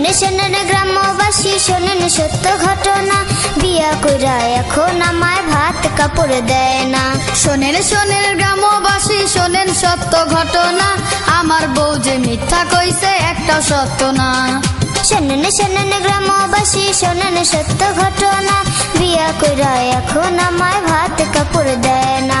শোনেন শোনেন গ্রামবাসী শোনেন সত্য ঘটনা। বিয়া কইরা এখন আমায় ভাত কাপড় দেয় না। শোনেন শোনেন গ্রামবাসী শোনেন সত্য ঘটনা। আমার বউ যে মিথ্যা কইছে একটা সত্য না। শোনেন শোনেন গ্রামবাসী শোনেন সত্য ঘটনা। বিয়া কইরা এখন আমায় ভাত কাপড় দেয় না।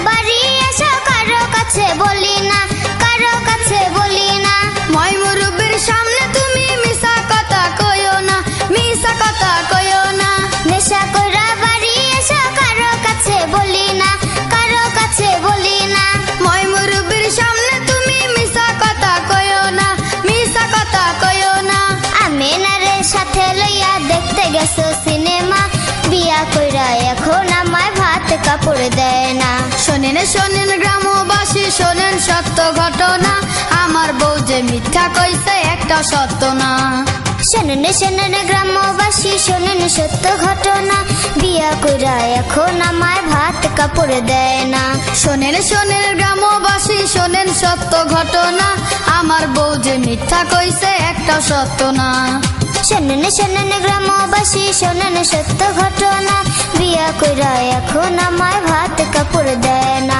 কাছে বলি না কারও কাছে বলি না। মই সামনে তুমি মিশা কথা কইও না মিশা কথা কইও না। নেশা কইরা বাড়ি এসো কারও কাছে বলি না কারও কাছে বলি না। মই সামনে তুমি মিশা কথা কইও না মিশা কথা কইও না। আমি নারে সাথে লইয়া দেখতে গেছো সিনেমা বিয়া কইরা এখন আমায় ভাত কাপড় দেয় না। শোনেন শোনেন গ্রামবাসী মিথ্যা কইছে একটা সত্য না শোনেন শোনেন গ্রামবাসী শোনেন সত্য ঘটনা। বিয়া কইরা এখন আমায় ভাত কাপড় দেয় না। শোনেন শোনেন গ্রামবাসী শোনেন সত্য ঘটনা। আমার বউ যে মিথ্যা কইছে একটা সত্য না শোনেন শোনেন গ্রামবাসী শোনেন সত্য ঘটনা। বিয়া কইরা এখন আমায় ভাত কাপড় দেয় না।